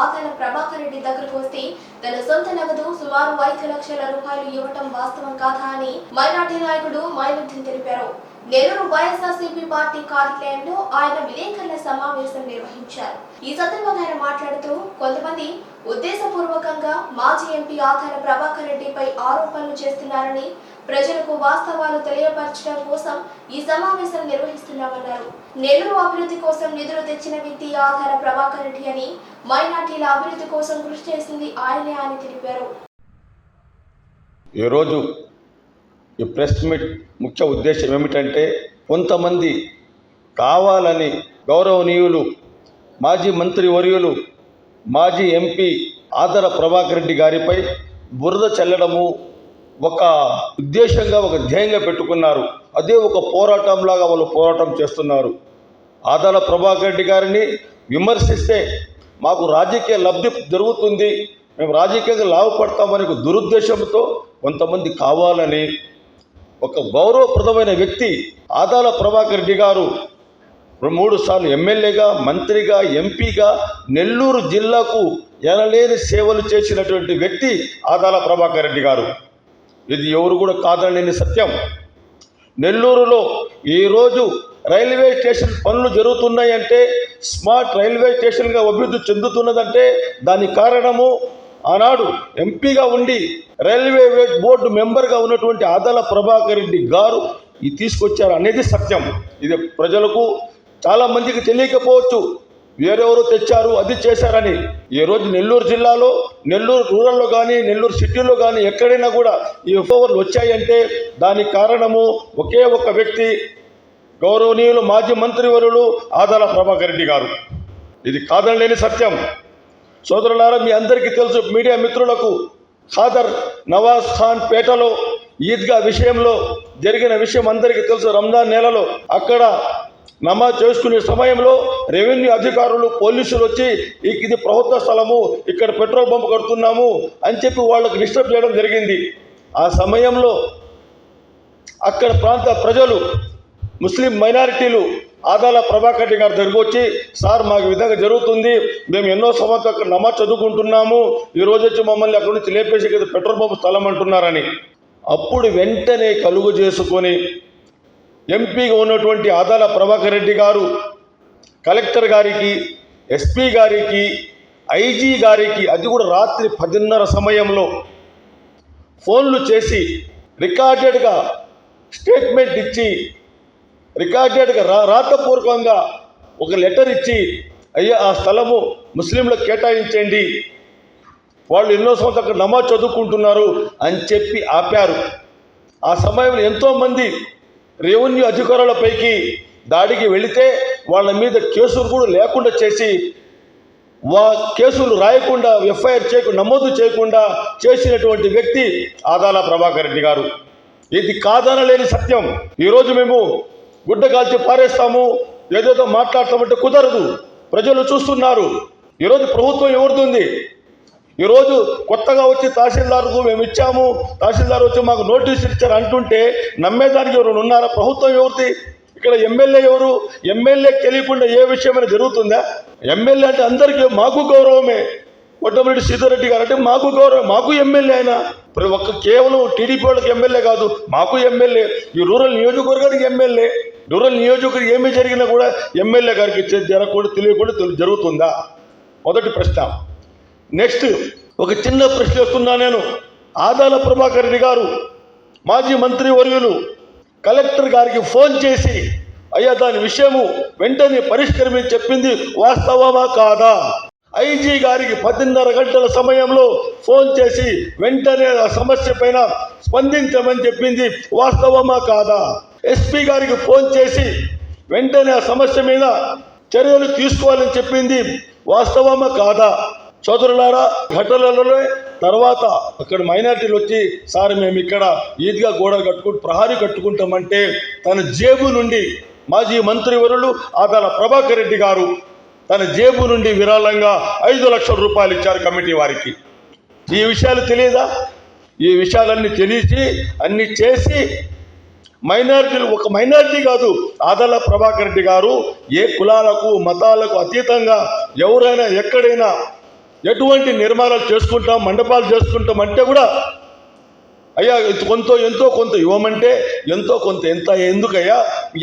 ఆదాల ప్రభాకర్ రెడ్డి దగ్గరకు వస్తే తన సొంత నగదు సుమారు ఐదు లక్షల రూపాయలు ఇవ్వటం వాస్తవం కాదా అని మైనార్టీ నాయకుడు మైనుద్దీన్ తెలిపారు. నెల్లూరు వైఎస్ఆర్సీపీ పార్టీ కార్యాలయంలో ఆయన విలేకరుల సమావేశం నిర్వహించారు. ఈ సందర్భంగా ఆయన మాట్లాడుతూ కొంతమంది ఉద్దేశపూర్వకంగా మాజీ ఎంపీ ఆధార ప్రభాకర్ రెడ్డిపై ఆరోపణలు చేస్తున్నారని ప్రజలకు వాస్తవాలు తెలియపరచడం కోసం ఈ సమావేశం నిర్వహిస్తున్నామన్నారు. నెల్లూరు అభివృద్ధి కోసం నిధులు తెచ్చిన వ్యక్తి ఆధార ప్రభాకర్ రెడ్డి అని మైనార్టీల అభివృద్ధి కోసం కృషి చేసింది ఆయనే అని తెలిపారు. ఈరోజు ఈ ప్రెస్ మీట్ ముఖ్య ఉద్దేశం ఏమిటంటే కొంతమంది కావాలని గౌరవనీయులు మాజీ మంత్రి వర్యులు మాజీ ఎంపీ ఆదర ప్రభాకర్ రెడ్డి గారిపై బురద చల్లడము ఒక ఉద్దేశంగా ఒక ధ్యేయంగా పెట్టుకున్నారు. అదే ఒక పోరాటంలాగా వాళ్ళు పోరాటం చేస్తున్నారు. ఆదాల ప్రభాకర్ రెడ్డి గారిని విమర్శిస్తే మాకు రాజకీయ లబ్ధి జరుగుతుంది మేము రాజకీయంగా లాభపడతామనే ఒక దురుద్దేశంతో కొంతమంది కావాలని ఒక గౌరవప్రదమైన వ్యక్తి ఆదాల ప్రభాకర్ రెడ్డి గారు మూడు సార్లు ఎమ్మెల్యేగా మంత్రిగా ఎంపీగా నెల్లూరు జిల్లాకు ఎనలేని సేవలు చేసినటువంటి వ్యక్తి ఆదాల ప్రభాకర్ రెడ్డి గారు. ఇది ఎవరు కూడా కాదనలేని సత్యం. నెల్లూరులో ఈరోజు రైల్వే స్టేషన్ పనులు జరుగుతున్నాయంటే స్మార్ట్ రైల్వే స్టేషన్గా అభివృద్ధి చెందుతున్నదంటే దానికి కారణము ఆనాడు ఎంపీగా ఉండి రైల్వే బోర్డు మెంబర్గా ఉన్నటువంటి ఆదాల ప్రభాకర్ రెడ్డి గారు ఇది తీసుకొచ్చారు అనేది సత్యం. ఇది ప్రజలకు చాలామందికి తెలియకపోవచ్చు. వేరెవరు తెచ్చారు అది చేశారని. ఈ రోజు నెల్లూరు జిల్లాలో నెల్లూరు రూరల్లో కానీ నెల్లూరు సిటీలో కానీ ఎక్కడైనా కూడా ఈ ఓవర్లు వచ్చాయంటే దానికి కారణము ఒకే ఒక వ్యక్తి గౌరవనీయులు మాజీ మంత్రివరులు ఆదాల ప్రభాకర్ రెడ్డి గారు. ఇది కాదనలేని సత్యం. సోదరులారా మీ అందరికీ తెలుసు మీడియా మిత్రులకు ఖాదర్ నవాజ్ ఖాన్ పేటలో ఈద్గా విషయంలో జరిగిన విషయం అందరికీ తెలుసు. రంజాన్ నెలలో అక్కడ నమాజ్ చేసుకునే సమయంలో రెవెన్యూ అధికారులు పోలీసులు వచ్చి ఇది ప్రభుత్వ స్థలము ఇక్కడ పెట్రోల్ పంప్ కడుతున్నాము అని చెప్పి వాళ్ళకు డిస్టర్బ్ చేయడం జరిగింది. ఆ సమయంలో అక్కడ ప్రాంత ప్రజలు ముస్లిం మైనారిటీలు ఆదాల ప్రభాకర్ రెడ్డి గారి దగ్గరకు వచ్చి సార్ మాకు విధంగా జరుగుతుంది. మేము ఎన్నో సంవత్సరాలు అక్కడ నమాజ్ చదువుకుంటున్నాము. ఈ రోజు వచ్చి మమ్మల్ని అక్కడ నుంచి లేపేసి కదా పెట్రోల్ పంప్ స్థలం అంటున్నారని. అప్పుడు వెంటనే కలుగు చేసుకొని ఎంపీగా ఉన్నటువంటి ఆదాల ప్రభాకర్ రెడ్డి గారు కలెక్టర్ గారికి ఎస్పీ గారికి ఐజీ గారికి అది కూడా రాత్రి పదిన్నర సమయంలో ఫోన్లు చేసి రికార్డెడ్గా స్టేట్మెంట్ ఇచ్చి రికార్డెడ్గా రా రాతపూర్వకంగా ఒక లెటర్ ఇచ్చి అయ్యా ఆ స్థలము ముస్లింలకు కేటాయించండి. వాళ్ళు ఎన్నో సంవత్సరాలు అక్కడ నమాజ్ చదువుకుంటున్నారు అని చెప్పి ఆపారు. ఆ సమయంలో ఎంతోమంది రెవెన్యూ అధికారులపైకి దాడికి వెళితే వాళ్ళ మీద కేసులు కూడా లేకుండా చేసి వా కేసులు రాయకుండా ఎఫ్ఐఆర్ చేయకుండా నమోదు చేయకుండా చేసినటువంటి వ్యక్తి ఆదాల ప్రభాకర్ రెడ్డి గారు. ఇది కాదనలేని సత్యం. ఈరోజు మేము గుడ్డ కాల్చి పారేస్తాము. ఏదేదో మాట్లాడతామంటే కుదరదు. ప్రజలు చూస్తున్నారు. ఈరోజు ప్రభుత్వం ఎవరిది ఈరోజు కొత్తగా వచ్చి తహసీల్దార్కు మేము ఇచ్చాము. తహసీల్దార్ వచ్చి మాకు నోటీస్ ఇచ్చారు అంటుంటే నమ్మేదానికి ఎవరు ఉన్నారా? ప్రభుత్వం ఎవరిది? ఇక్కడ ఎమ్మెల్యే ఎవరు? ఎమ్మెల్యేకి తెలియకుండా ఏ విషయమైనా జరుగుతుందా? ఎమ్మెల్యే అంటే అందరికీ మాకు గౌరవమే. కొట్టమిరెడ్డి సీతారెడ్డి గారు అంటే మాకు గౌరవం. మాకు ఎమ్మెల్యే ఆయన. ప్రతి ఒక్క కేవలం టీడీపీ వాళ్ళకి ఎమ్మెల్యే కాదు. మాకు ఎమ్మెల్యే. ఈ రూరల్ నియోజకవర్గానికి ఎమ్మెల్యే. రూరల్ నియోజకవర్గం ఏమి జరిగినా కూడా ఎమ్మెల్యే గారికి ఇచ్చే జరగకుండా తెలియకుండా జరుగుతుందా? మొదటి ప్రశ్న. నెక్స్ట్ ఒక చిన్న ప్రశ్న వస్తున్నా నేను. ఆదాల ప్రభాకర్ రెడ్డి గారు మాజీ మంత్రి వర్యులు కలెక్టర్ గారికి ఫోన్ చేసి అయ్యా దాని విషయము వెంటనే పరిష్కరమని చెప్పింది వాస్తవమా కాదా? ఐజీ గారికి పద్దెనిమిదిన్నర గంటల సమయంలో ఫోన్ చేసి వెంటనే ఆ సమస్య పైన స్పందించమని చెప్పింది వాస్తవమా కాదా? ఎస్పీ గారికి ఫోన్ చేసి వెంటనే ఆ సమస్య మీద చర్యలు తీసుకోవాలని చెప్పింది వాస్తవమా కాదా? సోదరులారా ఘటనలలో తర్వాత అక్కడ మైనార్టీలు వచ్చి సార్ మేము ఇక్కడ ఈద్గా గోడలు కట్టుకుంటూ ప్రహారీ కట్టుకుంటామంటే తన జేబు నుండి మాజీ మంత్రివరులు ఆదాల ప్రభాకర్ రెడ్డి గారు తన జేబు నుండి విరాళంగా ఐదు లక్షల రూపాయలు ఇచ్చారు కమిటీ వారికి. ఈ విషయాలు తెలియదా? ఈ విషయాలన్నీ తెలిసి అన్ని చేసి మైనారిటీలు ఒక మైనారిటీ కాదు. ఆదల ప్రభాకర్ రెడ్డి గారు ఏ కులాలకు మతాలకు అతీతంగా ఎవరైనా ఎక్కడైనా ఎటువంటి నిర్మాణాలు చేసుకుంటాం మండపాలు చేసుకుంటాం అంటే కూడా అయ్యా కొంత ఎంతో కొంత ఇవ్వమంటే ఎంతో కొంత ఎంత ఎందుకయ్యా?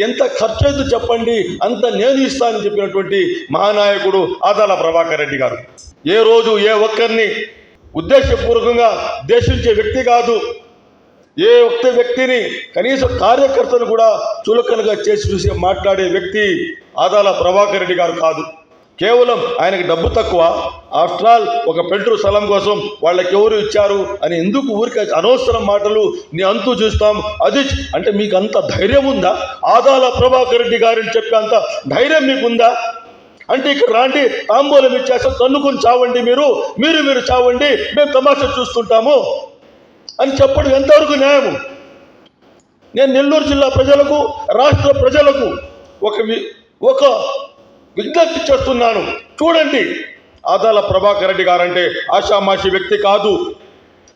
ఎంత ఖర్చు అయితే చెప్పండి. అంత నేను ఇస్తానని చెప్పినటువంటి మహానాయకుడు ఆదాల ప్రభాకర్ రెడ్డి గారు. ఏ రోజు ఏ ఒక్కరిని ఉద్దేశపూర్వకంగా దేశించే వ్యక్తి కాదు. ఏ ఒక్క వ్యక్తిని కనీసం కార్యకర్తను కూడా చులకనగా చేసి చూసి మాట్లాడే వ్యక్తి ఆదాల ప్రభాకర్ రెడ్డి గారు కాదు. కేవలం ఆయనకి డబ్బు తక్కువ. ఆఫ్టర్ ఆల్ ఒక పెంట్రు స్థలం కోసం వాళ్ళకి ఎవరు ఇచ్చారు అని ఎందుకు ఊరికి అనవసరం మాటలు నీ అంతు చూస్తాం? అది అంటే మీకు అంత ధైర్యం ఉందా? ఆదాల ప్రభాకర్ రెడ్డి గారిని చెప్పే అంత ధైర్యం మీకుందా అంటే ఇక్కడ రాండి తాంబూలం ఇచ్చేస్తాం తన్నుకొని చావండి మీరు. మీరు మీరు చావండి మేము తమాషా చూస్తుంటాము. అని చెప్పడం ఎంతవరకు న్యాయము? నేను నెల్లూరు జిల్లా ప్రజలకు రాష్ట్ర ప్రజలకు ఒక వి- ఒక విజ్ఞప్తి చేస్తున్నాను. చూడండి. ఆదాల ప్రభాకర్ రెడ్డి గారంటే ఆషామాషి వ్యక్తి కాదు.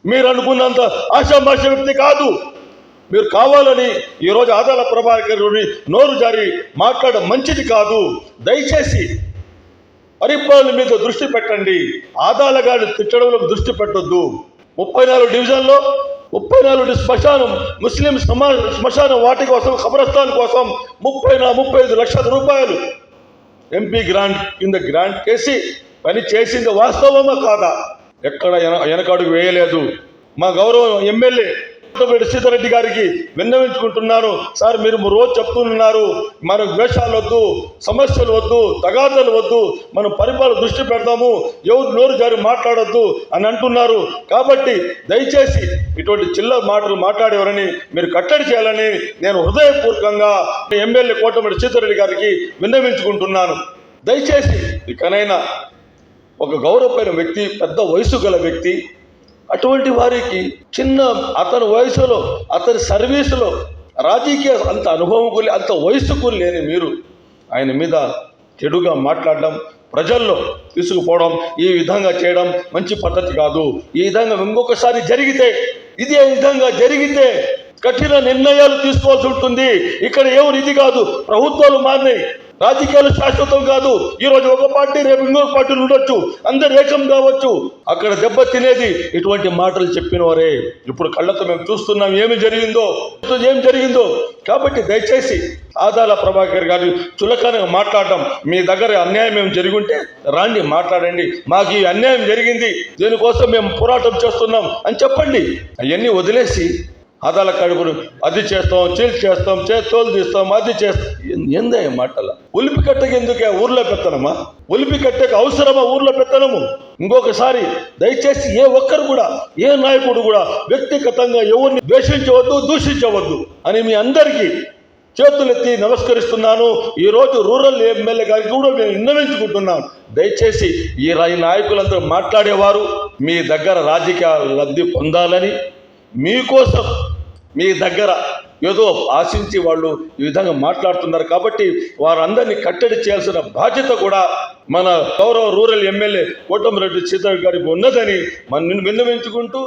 మీరు అనుకున్నంత ఆషామాషి వ్యక్తి కాదు. మీరు కావాలని ఈరోజు ఆదాల ప్రభాకర్ నోరు జారి మాట్లాడడం మంచిది కాదు. దయచేసి పరిపాలన మీద దృష్టి పెట్టండి. ఆదాల గారి తిట్టడంలో దృష్టి పెట్టొద్దు. ముప్పై నాలుగు డివిజన్లో ముప్పై నాలుగు శ్మశానం ముస్లిం సమా శ్మశానం వాటి కోసం ఖబరస్థాన్ కోసం ముప్పై నా ముప్పై ఐదు లక్షల రూపాయలు. ఎంపీ గ్రాంట్ కింద గ్రాంట్ చేసి పని చేసింది వాస్తవమా కాదా? ఎక్కడ వెనకాడుకు వేయలేదు. మా గౌరవం ఎమ్మెల్యే శ్రీధర్ సీతారెడ్డి గారికి విన్నవించుకుంటున్నాను. సార్ మీరు రోజు చెప్తున్నారు మన ద్వేషాలు వద్దు సమస్యలు వద్దు తగాదాలు వద్దు మనం పరిపాలన దృష్టి పెడతాము ఎవరు నోరు జారి మాట్లాడొద్దు అని అంటున్నారు. కాబట్టి దయచేసి ఇటువంటి చిల్లర మాటలు మాట్లాడేవారని మీరు కట్టడి చేయాలని నేను హృదయపూర్వకంగా ఎమ్మెల్యే కోటమిరెడ్డి సీతారెడ్డి గారికి విన్నవించుకుంటున్నాను. దయచేసి ఇకనైనా ఒక గౌరవమైన వ్యక్తి పెద్ద వయసు గల వ్యక్తి అటువంటి వారికి చిన్న అతని వయసులో అతని సర్వీసులో రాజకీయ అంత అనుభవం అంత వయసుకు లేని మీరు ఆయన మీద చెడుగా మాట్లాడడం ప్రజల్లో తీసుకుపోవడం ఈ విధంగా చేయడం మంచి పద్ధతి కాదు. ఈ విధంగా ఇంకొకసారి జరిగితే ఇదే విధంగా జరిగితే కఠిన నిర్ణయాలు తీసుకోవాల్సి ఉంటుంది. ఇక్కడ ఏమో ఇది కాదు ప్రభుత్వాలు మారినాయి. రాజకీయాలు శాశ్వతం కాదు. ఈ రోజు ఒక పార్టీ రేపు ఇంకొక పార్టీలు ఉండొచ్చు. అందరు ఏకం కావచ్చు. అక్కడ దెబ్బ తినేది ఇటువంటి మాటలు చెప్పిన వారే ఇప్పుడు కళ్ళతో మేము చూస్తున్నాం ఏమి జరిగిందో ఏం జరిగిందో. కాబట్టి దయచేసి ఆదాల ప్రభాకర్ గారు చులకనగా మాట్లాడటం మీ దగ్గర అన్యాయం ఏమి జరిగింటే రాండి మాట్లాడండి. మాకు ఈ అన్యాయం జరిగింది. దీనికోసం మేము పోరాటం చేస్తున్నాం అని చెప్పండి. అవన్నీ వదిలేసి అదాల కడుపును అది చేస్తాం చీల్ చేస్తాం చే తోలు తీస్తాం అది చేస్తాం. ఎందే మాటల? ఉలిపి కట్టకి ఎందుకే ఊర్లో పెత్తనమా ఉలిపి కట్టకు అవసరమా ఊర్లో పెత్తనము ఇంకొకసారి దయచేసి ఏ ఒక్కరు కూడా ఏ నాయకుడు కూడా వ్యక్తిగతంగా ఎవరిని ద్వేషించవద్దు దూషించవద్దు అని మీ అందరికీ చేతులెత్తి నమస్కరిస్తున్నాను. ఈరోజు రూరల్ ఎమ్మెల్యే గారికి కూడా నేను విన్నవించుకుంటున్నాను దయచేసి ఈ ఈ నాయకులందరూ మాట్లాడేవారు. మీ దగ్గర రాజకీయ లబ్ధి పొందాలని మీకోసం మీ దగ్గర ఏదో ఆశించి వాళ్ళు ఈ విధంగా మాట్లాడుతున్నారు కాబట్టి వారందరినీ కట్టడి చేయాల్సిన బాధ్యత కూడా మన గౌరవ రూరల్ ఎమ్మెల్యే కోటమిరెడ్డి సీతారెడ్డి గారికి ఉన్నదని మనం విన్నవించుకుంటూ